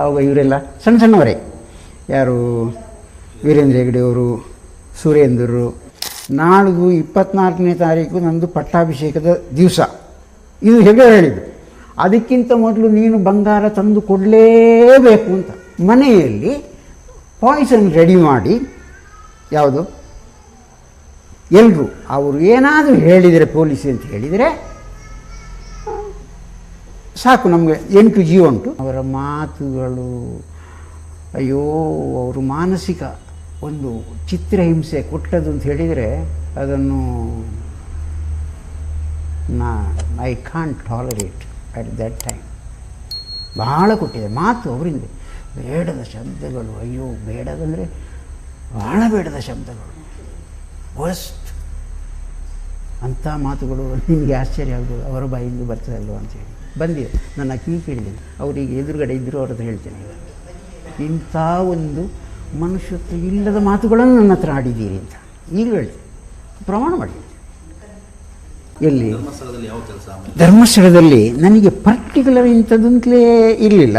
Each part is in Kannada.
ಆವಾಗ ಇವರೆಲ್ಲ ಸಣ್ಣ ಸಣ್ಣವರೇ. ಯಾರು? ವೀರೇಂದ್ರ ಹೆಗಡೆಯವರು ಸುರೇಂದ್ರರು ನಾಳಿದ್ದು ಇಪ್ಪತ್ನಾಲ್ಕನೇ ತಾರೀಕು ನಂದು ಪಟ್ಟಾಭಿಷೇಕದ ದಿವಸ. ಇದು ಹೆಗಡೆ ಹೇಳಿದ್ದು. ಅದಕ್ಕಿಂತ ಮೊದಲು ನೀನು ಬಂಗಾರ ತಂದು ಕೊಡಲೇಬೇಕು ಅಂತ. ಮನೆಯಲ್ಲಿ ಪಾಯ್ಸನ್ ರೆಡಿ ಮಾಡಿ, ಯಾವುದು? ಎಲ್ಲರೂ ಅವರು ಏನಾದರೂ ಹೇಳಿದರೆ ಪೊಲೀಸ್ ಅಂತ ಹೇಳಿದರೆ ಸಾಕು ನಮಗೆ, ಎಂಟು ಜೀವ ಉಂಟು. ಅವರ ಮಾತುಗಳು, ಅಯ್ಯೋ, ಅವರು ಮಾನಸಿಕ ಒಂದು ಚಿತ್ರಹಿಂಸೆ ಕೊಟ್ಟದ್ದು ಅಂತ ಹೇಳಿದರೆ ಅದನ್ನು ನಾ I can't tolerate at that time ಬಹಳ ಕೊಟ್ಟಿದೆ ಮಾತು ಅವರಿಂದ. ಬೇಡದ ಶಬ್ದಗಳು, ಅಯ್ಯೋ, ಬೇಡದಂದರೆ ಬಹಳ ಬೇಡದ ಶಬ್ದಗಳು. ವರ್ಸ್ಟ್ ಅಂಥ ಮಾತುಗಳು ನಿಮಗೆ ಆಶ್ಚರ್ಯ ಆಗ್ಬೋದು ಅವರ ಬಾಯಿಂದ ಬರ್ತದಲ್ವ ಅಂತೇಳಿ ಬಂದಿದೆ. ನನ್ನ ಕಿವಿ ಕೇಳಿದ್ದೀನಿ. ಅವರಿಗೆ ಎದುರುಗಡೆ ಇದ್ದರೂ ಅವ್ರ ಹತ್ರ ಹೇಳ್ತೇನೆ ಇಂಥ ಒಂದು ಮನುಷ್ಯತ್ವ ಇಲ್ಲದ ಮಾತುಗಳನ್ನು ನನ್ನ ಹತ್ರ ಆಡಿದ್ದೀರಿ ಅಂತ. ಈಗ ಹೇಳಿ ಪ್ರಮಾಣ ಮಾಡಿ ಎಲ್ಲಿ? ಧರ್ಮಸ್ಥಳದಲ್ಲಿ ನನಗೆ ಪರ್ಟಿಕ್ಯುಲರ್ ಇಂಥದ್ದಂತಲೇ ಇರಲಿಲ್ಲ.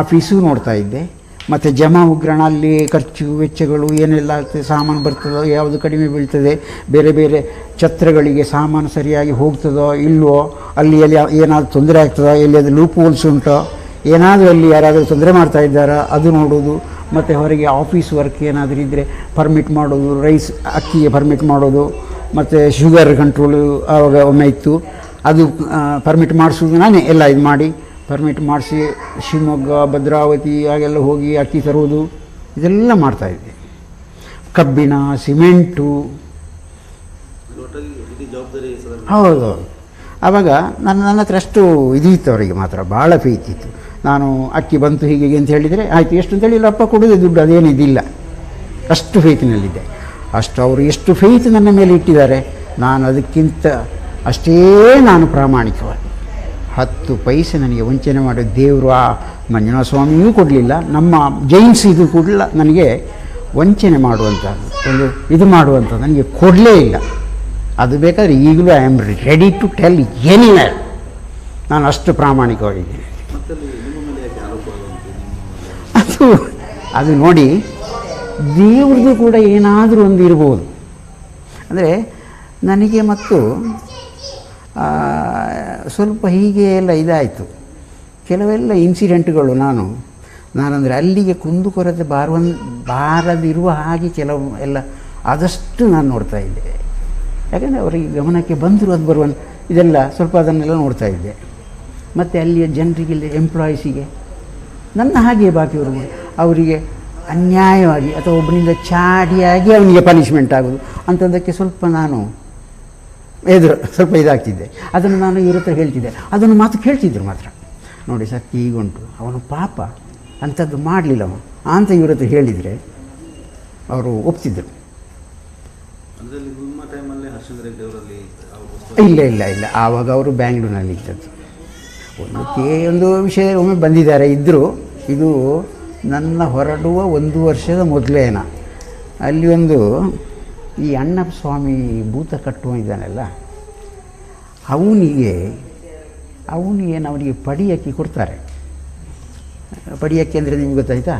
ಆಫೀಸು ನೋಡ್ತಾ ಇದ್ದೆ. ಮತ್ತು ಜಮಾ ಉಗ್ರಣ ಅಲ್ಲಿ ಖರ್ಚು ವೆಚ್ಚಗಳು ಏನೆಲ್ಲ ಆಗ್ತದೆ ಸಾಮಾನು ಬರ್ತದೋ ಯಾವುದು ಕಡಿಮೆ ಬೀಳ್ತದೆ ಬೇರೆ ಬೇರೆ ಛತ್ರಗಳಿಗೆ ಸಾಮಾನು ಸರಿಯಾಗಿ ಹೋಗ್ತದೋ ಇಲ್ವೋ, ಅಲ್ಲಿ ಎಲ್ಲಿ ಏನಾದರೂ ತೊಂದರೆ ಆಗ್ತದೋ, ಎಲ್ಲಿ ಅದು ಲೂಪ್ ಹೋಲ್ಸ್ ಉಂಟೋ, ಏನಾದರೂ ಅಲ್ಲಿ ಯಾರಾದರೂ ತೊಂದರೆ ಮಾಡ್ತಾ ಇದ್ದಾರಾ, ಅದು ನೋಡೋದು ಮತ್ತು ಹೊರಗೆ ಆಫೀಸ್ ವರ್ಕ್ ಏನಾದರೂ ಇದ್ದರೆ ಪರ್ಮಿಟ್ ಮಾಡೋದು ರೈಸ್ ಅಕ್ಕಿಗೆ ಪರ್ಮಿಟ್ ಮಾಡೋದು ಮತ್ತು ಶುಗರ್ ಕಂಟ್ರೋಲು ಆವಾಗ ಒಮ್ಮೆ ಇತ್ತು. ಅದು ಪರ್ಮಿಟ್ ಮಾಡಿಸೋದು ನಾನೇ ಎಲ್ಲ ಇದು ಮಾಡಿ ಪರ್ಮಿಟ್ ಮಾಡಿಸಿ ಶಿವಮೊಗ್ಗ, ಭದ್ರಾವತಿ, ಹಾಗೆಲ್ಲ ಹೋಗಿ ಅಕ್ಕಿ ತರುವುದು, ಇದೆಲ್ಲ ಮಾಡ್ತಾಯಿದ್ದೆ ಕಬ್ಬಿಣ ಸಿಮೆಂಟು ಹೌದು ಆವಾಗ ನನ್ನ ನನ್ನ ಹತ್ರ ಅಷ್ಟು ಇದಿತ್ತು ಅವರಿಗೆ ಮಾತ್ರ, ಭಾಳ ಪ್ರೀತಿ ಇತ್ತು. ನಾನು ಅಕ್ಕಿ ಬಂತು ಹೀಗೆ ಅಂತ ಹೇಳಿದರೆ, ಆಯಿತು, ಎಷ್ಟು ಅಂತ ಹೇಳಿ ಅಪ್ಪ ಕೊಡೋದೇ ದುಡ್ಡು ಅದೇನಿದಿಲ್ಲ ಅಷ್ಟು ಫೇತಿನಲ್ಲಿದ್ದೆ ಅಷ್ಟು ಅವರು ಎಷ್ಟು ಫೇತ್ ನನ್ನ ಮೇಲೆ ಇಟ್ಟಿದ್ದಾರೆ, ನಾನು ಅದಕ್ಕಿಂತ ಅಷ್ಟೇ ನಾನು ಪ್ರಾಮಾಣಿಕವಾಗಿ. ಹತ್ತು ಪೈಸೆ ನನಗೆ ವಂಚನೆ ಮಾಡೋ ದೇವರು, ಆ ಮಂಜುನಾಥ ಸ್ವಾಮಿಯೂ ಕೊಡಲಿಲ್ಲ, ನಮ್ಮ ಜೈನ್ಸ್ ಇದು ಕೂಡ ನನಗೆ ವಂಚನೆ ಮಾಡುವಂಥದ್ದು ಒಂದು ಇದು ಮಾಡುವಂಥದ್ದು ನನಗೆ ಕೊಡಲೇ ಇಲ್ಲ. ಅದು ಬೇಕಾದರೆ ಈಗಲೂ I am ready to tell anywhere ನಾನು ಅಷ್ಟು ಪ್ರಾಮಾಣಿಕವಾಗಿದ್ದೀನಿ. ಅದು ಅದು ನೋಡಿ, ದೇವ್ರದ್ದು ಕೂಡ ಏನಾದರೂ ಒಂದು ಇರ್ಬೋದು. ಅಂದರೆ ನನಗೆ ಮತ್ತು ಸ್ವಲ್ಪ ಹೀಗೆ ಎಲ್ಲ ಇದಾಯಿತು. ಕೆಲವೆಲ್ಲ ಇನ್ಸಿಡೆಂಟ್ಗಳು ನಾನು, ನಾನಂದರೆ ಅಲ್ಲಿಗೆ ಕುಂದುಕೊರತೆ ಬಾರ ಬಾರದಿರುವ ಹಾಗೆ ಕೆಲವು ಎಲ್ಲ ಆದಷ್ಟು ನಾನು ನೋಡ್ತಾ ಇದ್ದೆ. ಯಾಕಂದರೆ ಅವರಿಗೆ ಗಮನಕ್ಕೆ ಬಂದರೂ ಅದು ಬರುವ ಇದೆಲ್ಲ ಸ್ವಲ್ಪ ಅದನ್ನೆಲ್ಲ ನೋಡ್ತಾ ಇದ್ದೆ. ಮತ್ತು ಅಲ್ಲಿಯ ಜನರಿಗೆ, ಇಲ್ಲಿ ಎಂಪ್ಲಾಯೀಸಿಗೆ ನನ್ನ ಹಾಗೆ ಬಾಕಿಯವರು ಅವರಿಗೆ ಅನ್ಯಾಯವಾಗಿ ಅಥವಾ ಒಬ್ಬನಿಂದ ಚಾಡಿಯಾಗಿ ಅವನಿಗೆ ಪನಿಷ್ಮೆಂಟ್ ಆಗೋದು ಅಂಥದ್ದಕ್ಕೆ ಸ್ವಲ್ಪ ನಾನು ಎದುರು, ಸ್ವಲ್ಪ ಇದಾಗ್ತಿದ್ದೆ. ಅದನ್ನು ನಾನು ಇವ್ರ ಹತ್ರ ಹೇಳ್ತಿದ್ದೆ. ಅದನ್ನು ಮಾತು ಕೇಳ್ತಿದ್ರು ಮಾತ್ರ. ನೋಡಿ ಸರ್, ಹೀಗುಂಟು. ಅವನು ಪಾಪ. ಅಂಥದ್ದು ಮಾಡಲಿಲ್ಲ ಅವನು. ಅಂತ ಇವ್ರ ಹತ್ರ ಹೇಳಿದರೆ, ಅವರು ಒಪ್ತಿದ್ದರು ಇಲ್ಲ ಇಲ್ಲ ಇಲ್ಲ. ಆವಾಗ ಅವರು ಬ್ಯಾಂಗ್ಳೂರಿನಲ್ಲಿ ಇದ್ದದ್ದು. ಒಂದು ಕೇ, ಒಂದು ವಿಷಯ ಒಮ್ಮೆ ಬಂದಿದ್ದಾರೆ. ಇದ್ದರು ಇದು ನನ್ನ ಹೊರಡುವ ಒಂದು ವರ್ಷದ ಮೊದಲೇನ ಅಲ್ಲಿ ಒಂದು ಈ ಅಣ್ಣ ಸ್ವಾಮಿ ಭೂತ ಕಟ್ಟುವ ಇದ್ದಾನಲ್ಲ, ಅವನಿಗೆ, ಅವನಿಗೇನು ಅವನಿಗೆ ಪಡಿ ಅಕ್ಕಿ ಕೊಡ್ತಾರೆ. ಪಡಿ ಅಕ್ಕಿ ಅಂದರೆ ನಿಮ್ಗೆ ಗೊತ್ತಾಯ್ತಾ?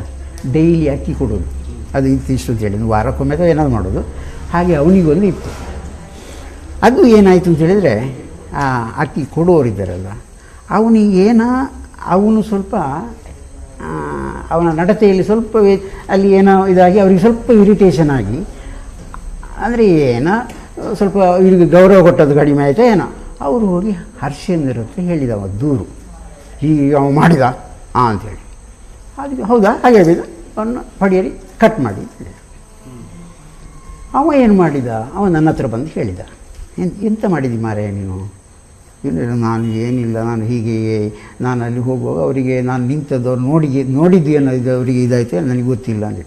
ಡೈಲಿ ಅಕ್ಕಿ ಕೊಡೋದು. ಅದು ಇಂತಿಷ್ಟು ಅಂತೇಳಿ ಒಂದು ವಾರಕ್ಕೊಮ್ಮೆ ಅಥವಾ ಏನಾದ್ರು ಮಾಡೋದು. ಹಾಗೆ ಅವನಿಗೊಂದು ಇತ್ತು. ಅದು ಏನಾಯಿತು ಅಂತ ಹೇಳಿದರೆ ಆ ಅಕ್ಕಿ ಕೊಡುವವರಿದ್ದಾರಲ್ಲ ಅವನಿಗೆ ಏನ ಅವನು ಸ್ವಲ್ಪ ಆ, ಅವನ ನಡತೆಯಲ್ಲಿ ಸ್ವಲ್ಪ ಅಲ್ಲಿ ಏನೋ ಇದಾಗಿ ಅವರಿಗೆ ಸ್ವಲ್ಪ ಇರಿಟೇಷನ್ ಆಗಿ ಅಂದರೆ ಏನೋ ಸ್ವಲ್ಪ ಇವರಿಗೆ ಗೌರವ ಕೊಟ್ಟದ್ದು ಕಡಿಮೆ ಆಯಿತಾ ಏನೋ ಅವರು ಹೋಗಿ ಹರ್ಷೇಂದ್ರ ಹತ್ರ ಅವ ದೂರು. ಹೀಗೆ ಅವ ಮಾಡಿದ ಹಾಂ ಅಂಥೇಳಿ ಅದಕ್ಕೆ ಹೌದಾ ಹಾಗೆ ಹೇಳಿದ ಅವನ್ನ ಪಡೆಯಲಿ ಕಟ್ ಮಾಡಿ ಅವ ಏನು ಮಾಡಿದ? ಅವ ನನ್ನ ಹತ್ರ ಬಂದು ಹೇಳಿದ. ಎಂತ ಮಾಡಿದಿ ಮಾರೇ ನೀನು? ಇಲ್ಲ, ನಾನು ಏನಿಲ್ಲ, ನಾನು ಹೀಗೆ, ನಾನು ಅಲ್ಲಿ ಹೋಗುವಾಗ ಅವರಿಗೆ ನಾನು ನಿಂತದ್ದು ಅವ್ರು ನೋಡಿ ನೋಡಿದ್ದು ಏನೋ ಇದು ಅವರಿಗೆ ಇದಾಯಿತು, ನನಗೆ ಗೊತ್ತಿಲ್ಲ ಅಂದರೆ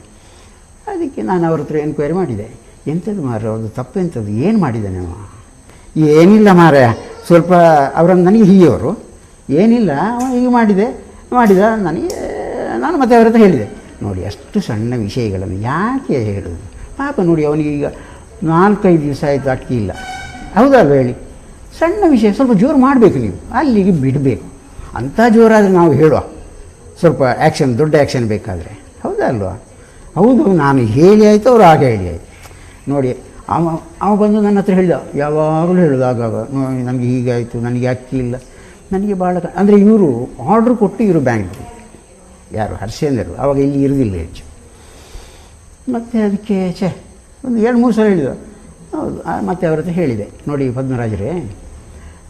ಅದಕ್ಕೆ ನಾನು ಅವ್ರ ಹತ್ರ ಎನ್ಕ್ವೈರಿ ಮಾಡಿದೆ. ಎಂಥದ್ದು ಮಾರ ಅವ್ರದ್ದು ತಪ್ಪೆಂಥದ್ದು ಏನು ಮಾಡಿದ್ದಾನೆ ಅವ? ಏನಿಲ್ಲ ಮಾರ ಸ್ವಲ್ಪ ಅವರನ್ನು ನನಗೆ ಹೀಗೆಯವರು. ಏನಿಲ್ಲ, ಅವ ಹೀಗೆ ಮಾಡಿದೆ, ಮಾಡಿದ, ನನಗೆ, ನಾನು ಮತ್ತೆ ಅವ್ರ ಹತ್ರ ಹೇಳಿದೆ. ನೋಡಿ, ಅಷ್ಟು ಸಣ್ಣ ವಿಷಯಗಳನ್ನು ಯಾಕೆ ಹೇಳೋದು? ಪಾಪ ನೋಡಿ ಅವನಿಗೆ ಈಗ ನಾಲ್ಕೈದು ದಿವಸ ಆಯಿತು, ಅಕ್ಕಿ ಇಲ್ಲ. ಹೌದಲ್ವ ಹೇಳಿ? ಸಣ್ಣ ವಿಷಯ, ಸ್ವಲ್ಪ ಜೋರು ಮಾಡಬೇಕು ನೀವು. ಅಲ್ಲಿಗೆ ಬಿಡಬೇಕು. ಅಂಥ ಜೋರಾದರೆ ನಾವು ಹೇಳುವ. ಸ್ವಲ್ಪ ಆ್ಯಕ್ಷನ್ ದೊಡ್ಡ ಆ್ಯಕ್ಷನ್ ಬೇಕಾದರೆ. ಹೌದಲ್ವ ಹೌದು, ನಾನು ಹೇಳಿ ಆಯಿತು, ಅವರು ಹಾಗೆ ಹೇಳಿ ಆಯಿತು. ನೋಡಿ, ಅವ ಅವ ಬಂದು ನನ್ನ ಹತ್ರ ಹೇಳಿದ. ಯಾವಾಗಲೂ ಹೇಳೋದು, ಆಗಾಗ. "ನೋ- ನನಗೆ ಹೀಗಾಯಿತು ನನಗೆ ಅಕ್ಕಿ ಇಲ್ಲ? ನನಗೆ ಭಾಳ ಅಂದರೆ ಇವರು ಆರ್ಡ್ರ್ ಕೊಟ್ಟು ಇವರು ಬ್ಯಾಂಕ್ ಯಾರು ಹರ್ಷೇಂದರು ಅವಾಗ ಇಲ್ಲಿ ಇರೋದಿಲ್ಲ ಹೆಚ್ಚು. ಮತ್ತು ಅದಕ್ಕೆ, ಛೇ, ಒಂದು ಎರಡು ಮೂರು ಸಲ ಹೇಳಿದ. ಹೌದು ಮತ್ತೆ ಅವ್ರ ಹತ್ರ ಹೇಳಿದೆ. ನೋಡಿ ಪದ್ಮರಾಜರೇ,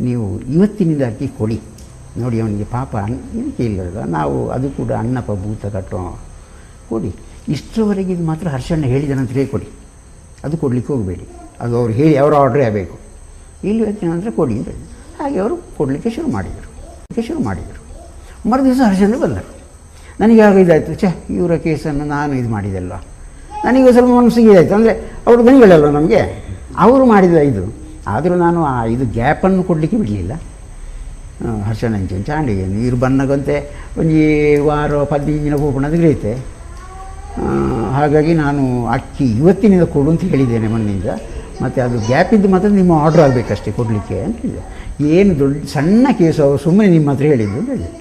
ನೀವು ಇವತ್ತಿನಿಂದ ಅಕ್ಕಿ ಕೊಡಿ. ನೋಡಿ ಅವನಿಗೆ ಪಾಪ ಅನ್ ಇದಕ್ಕೆ ಇಲ್ಲದ ನಾವು ಅದು ಕೂಡ ಅನ್ನಪ್ಪ ಭೂತ ಕಟ್ಟೋ ಕೊಡಿ. ಇಷ್ಟರವರೆಗೆ ಇದು ಮಾತ್ರ ಹರ್ಷಣ್ಣ ಹೇಳಿದ ನಂತರ ಕೊಡಿ. ಅದು ಕೊಡಲಿಕ್ಕೆ ಹೋಗಬೇಡಿ. ಅದು ಅವ್ರು ಹೇಳಿ, ಅವರ ಆರ್ಡ್ರೇ ಆಗಬೇಕು ಇಲ್ಲಿ ನಂತರ ಕೊಡಿ ಅಂತ. ಹಾಗೆ ಅವರು ಕೊಡಲಿಕ್ಕೆ ಶುರು ಮಾಡಿದರು. ಶುರು ಮಾಡಿದರು. ಮರು ದಿವಸ ಹರ್ಷಣ್ಣ ಬಂದರು. ನನಗೆ ಆಗ ಇದಾಯಿತು, ಛೇ, ಇವರ ಕೇಸನ್ನು ನಾನು ಇದು ಮಾಡಿದೆಲ್ಲ ನನಗೆ ಸ್ವಲ್ಪ ಮನಸ್ಸಿಗೆ ಇದಾಯಿತು. ಅಂದರೆ ಅವರು ದನಿಗಳಲ್ಲ ನಮಗೆ? ಅವರು ಮಾಡಿದ ಇದು. ಆದರೂ ನಾನು ಆ ಇದು ಗ್ಯಾಪನ್ನು ಕೊಡಲಿಕ್ಕೆ ಬಿಡಲಿಲ್ಲ. ಹರ್ಷಣ ಇಂಚೆ ಚಾಂಡಿಗೆ ನೀರು ಬನ್ನಗಂತೆ ಒಂದು ವಾರ ದಿನ ಹೋಗ್ಬಿಟ್ಟು ಗ್ರಹಿತೆ. ಹಾಗಾಗಿ ನಾನು ಅಕ್ಕಿ ಇವತ್ತಿನಿಂದ ಕೊಡು ಅಂತ ಹೇಳಿದ್ದೇನೆ ಮಣ್ಣಿಂದ ಮತ್ತು ಅದು ಗ್ಯಾಪ್ ಇದ್ದು ಮಾತ್ರ ನಿಮ್ಮ ಆರ್ಡ್ರ್ ಆಗಬೇಕಷ್ಟೇ ಕೊಡಲಿಕ್ಕೆ ಅಂತ ಹೇಳಿದೆ. ಏನು ದೊಡ್ಡ, ಸಣ್ಣ ಕೇಸು ಅವರು ಸುಮ್ಮನೆ ನಿಮ್ಮ ಹತ್ರ ಹೇಳಿದ್ದು ಅಂತ ಹೇಳಿದೆ.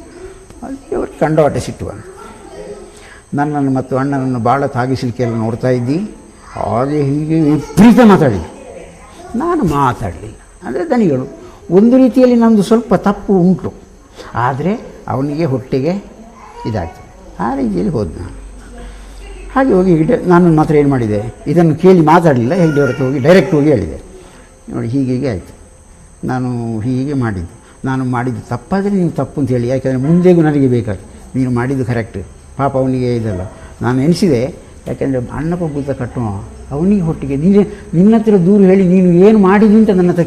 ಅದಕ್ಕೆ ಅವ್ರಿಗೆ ಕಂಡವಾಟ ಸಿಟ್ಟು ಬಂತು ನನ್ನನ್ನು ಮತ್ತು ಅಣ್ಣನನ್ನು ಭಾಳ ತಾಗಿಸಲಿಕ್ಕೆ ಎಲ್ಲ ನೋಡ್ತಾ ಇದ್ದಿ. ಹಾಗೆ ಹೀಗೆ ವಿಪರೀತ ಮಾತಾಡಿದೆ ನಾನು ಮಾತಾಡಲಿಲ್ಲ. ಅಂದರೆ ದನಿಗಳು, ಒಂದು ರೀತಿಯಲ್ಲಿ ನಮ್ಮದು ಸ್ವಲ್ಪ ತಪ್ಪು ಉಂಟು. ಆದರೆ ಅವನಿಗೆ ಹೊಟ್ಟೆಗೆ ಇದಾಗ್ತದೆ. ಆ ರೀತಿಯಲ್ಲಿ ಹೋದ ನಾನು. ಹಾಗೆ ಹೋಗಿ ನಾನು ಮಾತ್ರ ಏನು ಮಾಡಿದೆ? ಇದನ್ನು ಕೇಳಿ ಮಾತಾಡಲಿಲ್ಲ, ಹೇಗೆ ಹೊರತು ಹೋಗಿ ಡೈರೆಕ್ಟ್ ಹೋಗಿ ಹೇಳಿದೆ. ನೋಡಿ, ಹೀಗೆ ಹೀಗೆ ಆಯಿತು. ನಾನು ಹೀಗೆ ಮಾಡಿದ್ದು. ನಾನು ಮಾಡಿದ್ದು ತಪ್ಪಾದರೆ ನೀವು ತಪ್ಪು ಅಂತ ಹೇಳಿ, ಯಾಕೆಂದರೆ ಮುಂದೆಗೂ ನನಗೆ ಬೇಕಾಗಿ ನೀನು ಮಾಡಿದ್ದು ಕರೆಕ್ಟ್ ಪಾಪ ಅವನಿಗೆ ಇದಲ್ಲ. ನಾನು ಎನಿಸಿದೆ ಯಾಕೆಂದರೆ ಅಣ್ಣಪ್ಪ ಭೂತ ಕಟ್ಟುವ ಅವನಿಗೆ ಹೊಟ್ಟಿಗೆ. ನೀನು ನಿನ್ನ ಹತ್ರ ದೂರ ಹೇಳಿ ನೀನು ಏನು ಮಾಡಿದಿ ಅಂತ ನನ್ನ ಹತ್ರ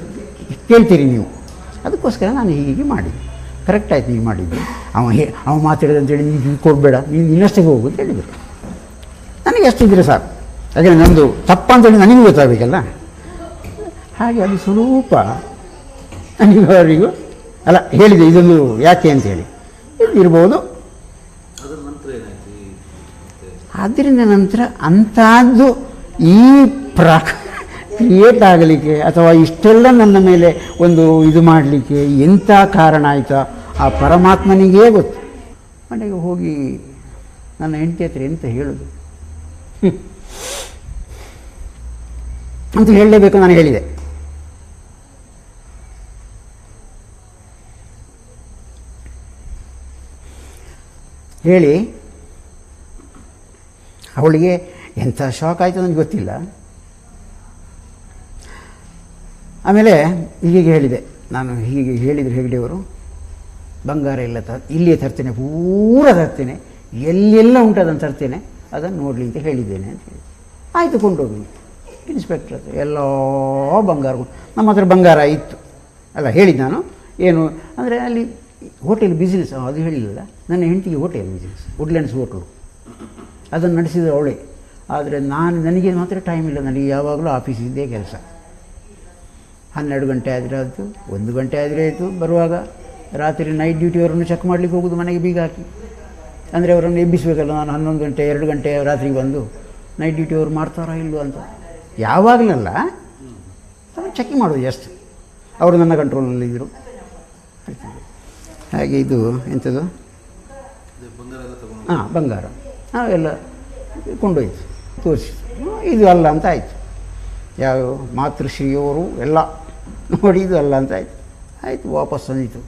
ಕೇಳ್ತೀರಿ ನೀವು. ಅದಕ್ಕೋಸ್ಕರ ನಾನು ಹೀಗೆ ಮಾಡಿದ್ದು. ಕರೆಕ್ಟ್ ಆಯ್ತು ನೀವು ಮಾಡಿದ್ದು. ಅವ ಹೇ ಅವ ಮಾತಾಡಿದ ಅಂತೇಳಿ ನೀನು ಕೊಡಬೇಡ. ನೀನು ನಿನ್ನಷ್ಟಕ್ಕೆ ಹೋಗು ಅಂತ ಹೇಳಿದರು. ನನಗೆ ಅಷ್ಟಿದ್ರೆ ಸಾಕು. ನಂದು ತಪ್ಪ ಅಂತೇಳಿ ನನಗೂ ಗೊತ್ತಾಗಬೇಕಲ್ಲ. ಹಾಗೆ ಅದು ಸ್ವಲ್ಪ ನನಗೆ ಅವರಿಗೂ ಅಲ್ಲ ಹೇಳಿದೆ ಇದೊಂದು ಯಾಕೆ ಅಂತೇಳಿ ಇರ್ಬೋದು. ಆದ್ದರಿಂದ ನಂತರ ಅಂಥದ್ದು ಈ ಪ್ರಾ ಕ್ರಿಯೇಟ್ ಆಗಲಿಕ್ಕೆ ಅಥವಾ ಇಷ್ಟೆಲ್ಲ ನನ್ನ ಮೇಲೆ ಒಂದು ಇದು ಮಾಡಲಿಕ್ಕೆ ಎಂಥ ಕಾರಣ ಆಯಿತಾ? ಆ ಪರಮಾತ್ಮನಿಗೇ ಗೊತ್ತು. ಮನೆಗೆ ಹೋಗಿ ನನ್ನ ಹೆಂಡತಿ ಹತ್ರ ಎಂತ ಹೇಳೋದು. ಅಂತ ಹೇಳಲೇಬೇಕು ನಾನು ಹೇಳಿದೆ. ಹೇಳಿ, ಅವಳಿಗೆ ಎಂಥ ಶಾಕ್ ಆಯಿತು ನನಗೆ ಗೊತ್ತಿಲ್ಲ. ಆಮೇಲೆ ಹೀಗೆ ಹೇಳಿದೆ. ನಾನು ಹೀಗೆ ಹೇಳಿದರು ಹೆಗ್ಡೆಯವರು, ಬಂಗಾರ ಎಲ್ಲ ತ, ಇಲ್ಲಿಯೇ ತರ್ತೇನೆ, ಪೂರ ತರ್ತೇನೆ ಎಲ್ಲೆಲ್ಲ ಉಂಟದನ್ನು ತರ್ತೇನೆ, ಅದನ್ನು ನೋಡಲಿ ಅಂತ ಹೇಳಿದ್ದೇನೆ ಅಂತ ಹೇಳಿ ಆಯಿತು ಕೊಂಡೋಗಿ ಇನ್ಸ್ಪೆಕ್ಟರ್ ಹತ್ರ ಎಲ್ಲ ಬಂಗಾರ ನಮ್ಮ ಹತ್ರ ಬಂಗಾರ ಇತ್ತು. ಅಲ್ಲ ಹೇಳಿದ್ದು ನಾನು. ಏನು? ಅಂದರೆ ಅಲ್ಲಿ ಹೋಟೆಲ್ ಬಿಸ್ನೆಸ್ ಅದು ಹೇಳಿಲ್ಲ ನನ್ನ ಹೆಂಡತಿಗೆ ಹೋಟೆಲ್ ಬಿಸ್ನೆಸ್ ವುಡ್ಲ್ಯಾಂಡ್ಸ್ ಹೋಟ್ಲು ಅದನ್ನು ನಡೆಸಿದ ಅವಳೆ. ಆದರೆ ನಾನು ನನಗೆ ಮಾತ್ರ ಟೈಮ್ ಇಲ್ಲ. ನನಗೆ ಯಾವಾಗಲೂ ಆಫೀಸಿದ್ದೇ ಕೆಲಸ. ಹನ್ನೆರಡು ಗಂಟೆ ಆದರೆ ಆಯಿತು ಒಂದು ಗಂಟೆ ಆದರೆ ಆಯಿತು ಬರುವಾಗ. ರಾತ್ರಿ ನೈಟ್ ಡ್ಯೂಟಿಯವರನ್ನು ಚೆಕ್ ಮಾಡಲಿಕ್ಕೆ ಹೋಗೋದು ಮನೆಗೆ ಬೀಗ ಹಾಕಿ. ಅಂದರೆ ಅವರನ್ನು ಎಬ್ಬಿಸಬೇಕಲ್ಲ ನಾನು ಹನ್ನೊಂದು ಗಂಟೆ ಎರಡು ಗಂಟೆ ರಾತ್ರಿಗೆ ಬಂದು ನೈಟ್ ಡ್ಯೂಟಿಯವರು ಮಾಡ್ತಾರಾ ಇಲ್ವೋ ಅಂತ. ಯಾವಾಗಲಲ್ಲ ಅದನ್ನು ಚೆಕಿಂಗ್ ಮಾಡೋದು ಎಷ್ಟು. ಅವರು ನನ್ನ ಕಂಟ್ರೋಲಲ್ಲಿದ್ದರು ಹಾಗೆ ಇದು ಎಂಥದ್ದು ಹಾಂ ಬಂಗಾರ. ನಾವೆಲ್ಲ ಕೊಂಡೋಯ್ತು ತೋರಿಸಿ ಇದು ಅಲ್ಲ ಅಂತ ಆಯಿತು. ಯಾವ ಮಾತೃಶ್ರೀಯವರು ಎಲ್ಲ ನೋಡಿ ಇದು ಅಲ್ಲ ಅಂತ ಆಯಿತು. ಆಯಿತು, ವಾಪಸ್ ಬಂದಿತು.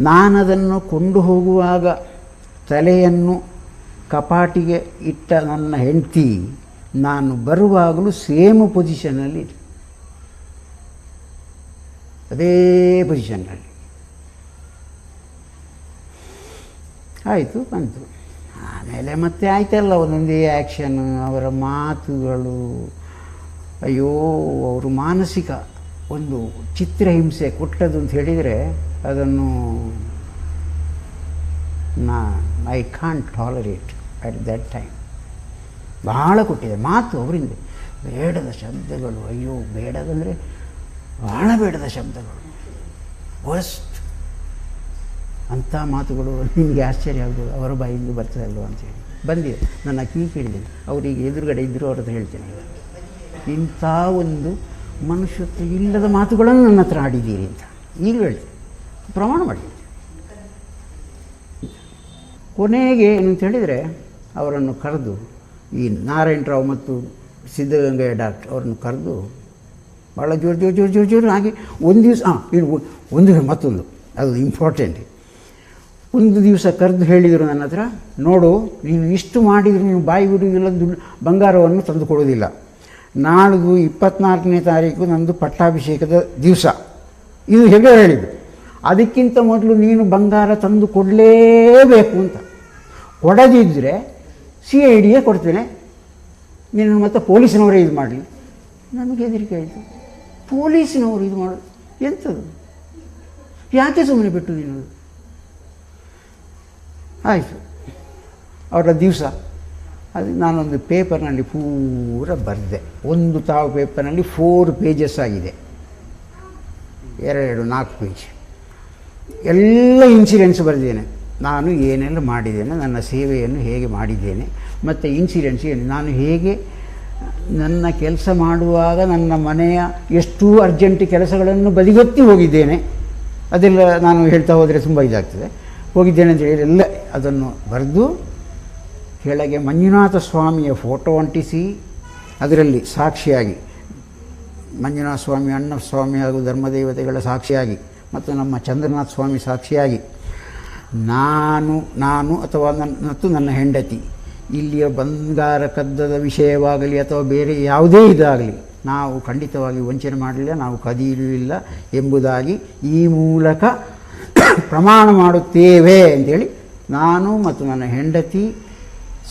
ನಾನದನ್ನು ಕೊಂಡು ಹೋಗುವಾಗ ತಲೆಯನ್ನು ಕಪಾಟಿಗೆ ಇಟ್ಟ ನನ್ನ ಹೆಂಡತಿ ನಾನು ಬರುವಾಗಲೂ ಸೇಮ್ ಪೊಸಿಷನ್ನಲ್ಲಿ ಅದೇ ಪೊಸಿಷನ್ನಲ್ಲಿ ಆಯಿತು, ಬಂತು. ಆಮೇಲೆ ಮತ್ತೆ ಆಯ್ತಲ್ಲ ಒಂದೊಂದೇ ಆ್ಯಕ್ಷನ್ ಅವರ ಮಾತುಗಳು. ಅಯ್ಯೋ, ಅವರು ಮಾನಸಿಕ ಒಂದು ಚಿತ್ರಹಿಂಸೆ ಕೊಟ್ಟದ್ದು ಅಂತ ಹೇಳಿದರೆ ಅದನ್ನು ನಾ I can't tolerate at that time ಬಹಳ ಕೊಟ್ಟಿದೆ. ಮಾತು ಅವರಿಂದ. ಬೇಡದ ಶಬ್ದಗಳು, ಅಯ್ಯೋ, ಬೇಡದಂದರೆ ಭಾಳ ಬೇಡದ ಶಬ್ದಗಳು. ವರ್ಸ್ಟ್ ಅಂಥ ಮಾತುಗಳು ನಿಮಗೆ ಆಶ್ಚರ್ಯ ಆಗ್ಬೋದು. ಅವರ ಬಾಯಿಂದ ಅಂತ ಅಂತೇಳಿ ಬಂದಿದೆ. ನನ್ನ ಕಿವಿ ಕೇಳಿದ್ದೇನೆ. ಅವರಿಗೆ ಎದುರುಗಡೆ ಇದ್ದರೂ ಅವ್ರ ಹತ್ರ ಹೇಳ್ತೇನೆ. ಇಂಥ ಒಂದು ಮನುಷ್ಯತ್ವ ಇಲ್ಲದ ಮಾತುಗಳನ್ನು ನನ್ನ ಹತ್ರ ಆಡಿದ್ದೀರಿ ಅಂತ. ಈಗಲೂ ಹೇಳಿ ಪ್ರಮಾಣ ಮಾಡಿ. ಕೊನೆಗೆ ಏನಂತ ಹೇಳಿದರೆ, ಅವರನ್ನು ಕರೆದು ಈ ನಾರಾಯಣರಾವ್ ಮತ್ತು ಸಿದ್ಧಗಂಗೆಯ ಡಾಕ್ಟರ್ ಅವರನ್ನು ಕರೆದು ಭಾಳ ಜೋರು ಜೋರು ಜೋರು ಜೋರು ಜೋರು ಹಾಗೆ ಒಂದು ದಿವಸ ಹಾಂ ಇದು ಒಂದು ಮತ್ತೊಂದು. ಅದು ಇಂಪಾರ್ಟೆಂಟ್ ಒಂದು ದಿವಸ ಕರೆದು ಹೇಳಿದರು ನನ್ನ ಹತ್ರ, ನೋಡು ನೀವು ಇಷ್ಟು ಮಾಡಿದರೂ ನೀವು ಬಾಯಿ ಬಿಡುವುದಿಲ್ಲ ದುಡ್ಡು ಬಂಗಾರವನ್ನು ತಂದು ಕೊಡೋದಿಲ್ಲ ನಾಳಿದು ಇಪ್ಪತ್ನಾಲ್ಕನೇ ತಾರೀಕು ನಂದು ಪಟ್ಟಾಭಿಷೇಕದ ದಿವಸ. ಇದು ಹೇಗೆ ಹೇಳಿದ್ದು. ಅದಕ್ಕಿಂತ ಮೊದಲು ನೀನು ಬಂಗಾರ ತಂದು ಕೊಡಲೇಬೇಕು ಅಂತ. ಕೊಡದಿದ್ದರೆ ಸಿ ಐ ಡಿಯೇ ಕೊಡ್ತೇನೆ. ನೀನು ಮತ್ತೆ ಪೊಲೀಸಿನವರೇ ಇದು ಮಾಡಲಿ. ನನಗೆ ಹೆದರಿಕೆ ಆಯಿತು. ಪೊಲೀಸಿನವರು ಇದು ಮಾಡೋದು ಎಂಥದ್ದು? ಯಾಕೆ ಸುಮ್ಮನೆ ಬಿಟ್ಟು ನೀನು ಆಯಿತು. ಅವರ ದಿವಸ. ಅದು ನಾನೊಂದು ಪೇಪರ್ನಲ್ಲಿ ಪೂರ ಬರೆದೆ. ಒಂದು ತಾವು ಪೇಪರ್ನಲ್ಲಿ ಫೋರ್ ಪೇಜಸ್ ಆಗಿದೆ. ಎರಡೆರಡು ನಾಲ್ಕು ಪೇಜ್ ಎಲ್ಲ ಇನ್ಸಿಡೆನ್ಸ್ ಬರೆದೇನೆ ನಾನು ಏನೆಲ್ಲ ಮಾಡಿದ್ದೇನೆ, ನನ್ನ ಸೇವೆಯನ್ನು ಹೇಗೆ ಮಾಡಿದ್ದೇನೆ, ಮತ್ತು ಇನ್ಸಿಡೆನ್ಸ್ ಏನು. ನಾನು ಹೇಗೆ ನನ್ನ ಕೆಲಸ ಮಾಡುವಾಗ ನನ್ನ ಮನೆಯ ಎಷ್ಟು ಅರ್ಜೆಂಟ್ ಕೆಲಸಗಳನ್ನು ಬದಿಗೊತ್ತಿ ಹೋಗಿದ್ದೇನೆ. ಅದೆಲ್ಲ ನಾನು ಹೇಳ್ತಾ ಹೋದರೆ ತುಂಬ ಇದಾಗ್ತದೆ. ಹೋಗಿದ್ದೇನೆ ಅಂತ ಹೇಳಿ ಎಲ್ಲ ಅದನ್ನು ಬರೆದು ಕೆಳಗೆ ಮಂಜುನಾಥ ಸ್ವಾಮಿಯ ಫೋಟೋ ಅಂಟಿಸಿ ಅದರಲ್ಲಿ ಸಾಕ್ಷಿಯಾಗಿ, ಮಂಜುನಾಥ ಸ್ವಾಮಿ ಅಣ್ಣ ಸ್ವಾಮಿ ಹಾಗೂ ಧರ್ಮದೇವತೆಗಳ ಸಾಕ್ಷಿಯಾಗಿ ಮತ್ತು ನಮ್ಮ ಚಂದ್ರನಾಥ ಸ್ವಾಮಿ ಸಾಕ್ಷಿಯಾಗಿ, ನಾನು ನಾನು ಅಥವಾ ನನ್ನ, ಮತ್ತು ನನ್ನ ಹೆಂಡತಿ, ಇಲ್ಲಿಯ ಬಂಗಾರ ಕದ್ದದ ವಿಷಯವಾಗಲಿ ಅಥವಾ ಬೇರೆ ಯಾವುದೇ ಇದಾಗಲಿ, ನಾವು ಖಂಡಿತವಾಗಿ ವಂಚನೆ ಮಾಡಲಿಲ್ಲ, ನಾವು ಕದಿಯಲಿಲ್ಲ ಎಂಬುದಾಗಿ ಈ ಮೂಲಕ ಪ್ರಮಾಣ ಮಾಡುತ್ತೇವೆ ಅಂತೇಳಿ ನಾನು ಮತ್ತು ನನ್ನ ಹೆಂಡತಿ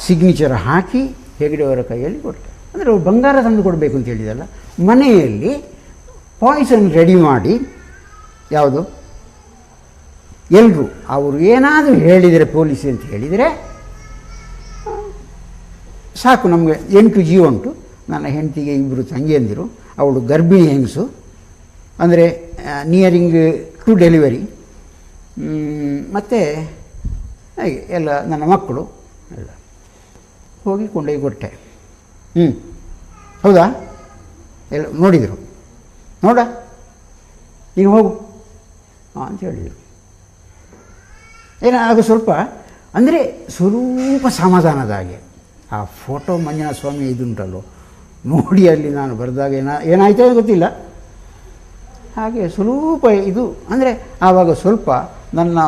ಸಿಗ್ನೇಚರ್ ಹಾಕಿ ಹೆಗಡೆಯವರ ಕೈಯಲ್ಲಿ ಕೊಟ್ಟೆ ಅಂದರೆ ಅವ್ರು ಬಂಗಾರ ತಂದು ಕೊಡಬೇಕು ಅಂತ ಹೇಳಿದಲ್ಲ, ಮನೆಯಲ್ಲಿ ಪಾಯ್ಸನ್ ರೆಡಿ ಮಾಡಿ, ಯಾವುದು? ಎಲ್ಲರೂ ಅವರು ಏನಾದರೂ ಹೇಳಿದರೆ ಪೊಲೀಸ್ ಅಂತ ಹೇಳಿದರೆ ಸಾಕು, ನಮಗೆ ಎಂಟು ಜೀವ ಉಂಟು. ನನ್ನ ಹೆಂಡತಿಗೆ ಇಬ್ಬರು ತಂಗಿಯಂದಿರು, ಅವಳು ಗರ್ಭಿಣಿ ಹೆಂಗಸು. ಅಂದರೆ ನಿಯರಿಂಗ್ ಟು ಡೆಲಿವರಿ ಮತ್ತು ಹಾಗೆ ಎಲ್ಲ ನನ್ನ ಮಕ್ಕಳು ಎಲ್ಲ ಹೋಗಿ ಕೊಂಡೋಗಿ ಕೊಟ್ಟೆ. ಹ್ಞೂ ಹೌದಾ? ಎಲ್ಲ ನೋಡಿದರು. ನೋಡ, ನೀನು ಹೋಗು ಹಾಂ ಅಂತ ಹೇಳಿದರು. ಏನೋ ಸ್ವಲ್ಪ, ಅಂದರೆ ಸ್ವರೂಪ ಸಮಾಧಾನದ ಹಾಗೆ. ಆ ಫೋಟೋ ಮಂಜುನಾಥ ಸ್ವಾಮಿ ಇದುಂಟಲ್ಲೋ, ನೋಡಿ ಅಲ್ಲಿ ನಾನು ಬರೆದಾಗ ಏನ, ಏನಾಯ್ತೋ ಗೊತ್ತಿಲ್ಲ. ಹಾಗೆ ಸ್ವಲ್ಪ ಇದು, ಅಂದರೆ ಆವಾಗ ಸ್ವಲ್ಪ ನನ್ನ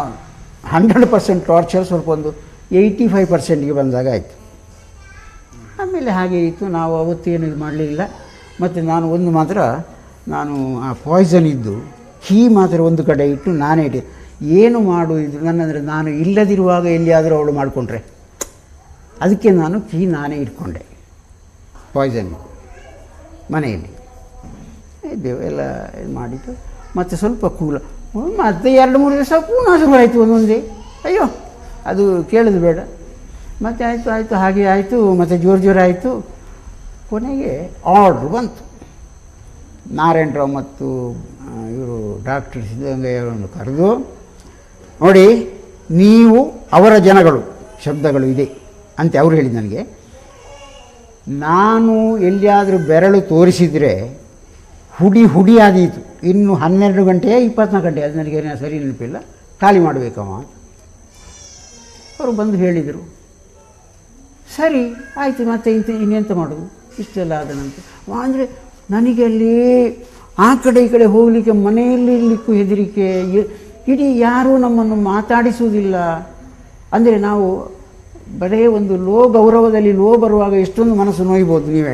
ಹಂಡ್ರೆಡ್ ಪರ್ಸೆಂಟ್ ಟಾರ್ಚರ್ ಸ್ವಲ್ಪ ಒಂದು ಏಯ್ಟಿ ಫೈವ್ ಪರ್ಸೆಂಟ್ಗೆ ಬಂದಾಗ ಆಯಿತು. ಆಮೇಲೆ ಹಾಗೆ ಇತ್ತು. ನಾವು ಅವತ್ತೇನು ಇದು ಮಾಡಲಿಲ್ಲ. ಮತ್ತು ನಾನು ಒಂದು ಮಾತ್ರ ನಾನು ಆ ಪಾಯ್ಸನ್ ಇದ್ದು, ಹೀ ಮಾತ್ರ ಒಂದು ಕಡೆ ಇಟ್ಟು ನಾನೇ ಇಟ್ಟು, ಏನು ಮಾಡು ಇದು ನನ್ನಂದರೆ ನಾನು ಇಲ್ಲದಿರುವಾಗ ಎಲ್ಲಿಯಾದರೂ ಅವಳು ಮಾಡಿಕೊಂಡ್ರೆ. ಅದಕ್ಕೆ ನಾನು ಕೀ ನಾನೇ ಇಟ್ಕೊಂಡೆ. ಪಾಯ್ಸನ್ ಮನೆಯಲ್ಲಿ. ಇದ್ದೇವೆ ಎಲ್ಲ ಇದು ಮಾಡಿದ್ದು. ಮತ್ತು ಸ್ವಲ್ಪ ಕೂಲ ಮತ್ತೆ ಎರಡು ಮೂರು ದಿವಸ ಪುನಃ ಶುರುವಾಯಿತು ಒಂದೊಂದೇ. ಅಯ್ಯೋ, ಅದು ಕೇಳೋದು ಬೇಡ. ಮತ್ತೆ ಆಯಿತು ಆಯಿತು, ಹಾಗೆ ಆಯಿತು, ಮತ್ತು ಜೋರು ಜೋರು ಆಯಿತು. ಕೊನೆಗೆ ಆರ್ಡ್ರ್ ಬಂತು. ನಾರಾಯಣರಾವ್ ಮತ್ತು ಇವರು ಡಾಕ್ಟರ್ ಸಿದ್ಧಗಂಗಯ್ಯವರನ್ನು ಕರೆದು, ನೋಡಿ, ನೀವು ಅವರ ಜನಗಳು, ಶಬ್ದಗಳು ಇದೆ ಅಂತ ಅವರು ಹೇಳಿದ್ದು ನನಗೆ. ನಾನು ಎಲ್ಲಿಯಾದರೂ ಬೆರಳು ತೋರಿಸಿದರೆ ಹುಡಿ ಹುಡಿ ಆದೀತು ಇನ್ನು ಹನ್ನೆರಡು ಗಂಟೆ ಇಪ್ಪತ್ನಾಲ್ಕು ಗಂಟೆ. ಅದು ನನಗೆ ಸರಿ ನೆನಪಿಲ್ಲ. ಖಾಲಿ ಮಾಡಬೇಕಮ್ಮ ಅವರು ಬಂದು ಹೇಳಿದರು. ಸರಿ, ಆಯಿತು, ಮತ್ತೆ ಇಂತ, ಇನ್ನೆಂತ ಮಾಡೋದು? ಇಷ್ಟೆಲ್ಲ ಆದ ನಂತರ. ಅಂದರೆ ನನಗೆ ಅಲ್ಲಿ ಆ ಕಡೆ ಈ ಕಡೆ ಹೋಗಲಿಕ್ಕೆ ಮನೆಯಲ್ಲಿ ಇರಲಿಕ್ಕೂ ಹೆದರಿಕೆ. ಇಡೀ ಯಾರೂ ನಮ್ಮನ್ನು ಮಾತಾಡಿಸುವುದಿಲ್ಲ. ಅಂದರೆ ನಾವು ಬರೇ ಒಂದು ಲೋ ಗೌರವದಲ್ಲಿ ಲೋ ಬರುವಾಗ ಎಷ್ಟೊಂದು ಮನಸ್ಸು ನೋಯ್ಬೋದು, ನೀವು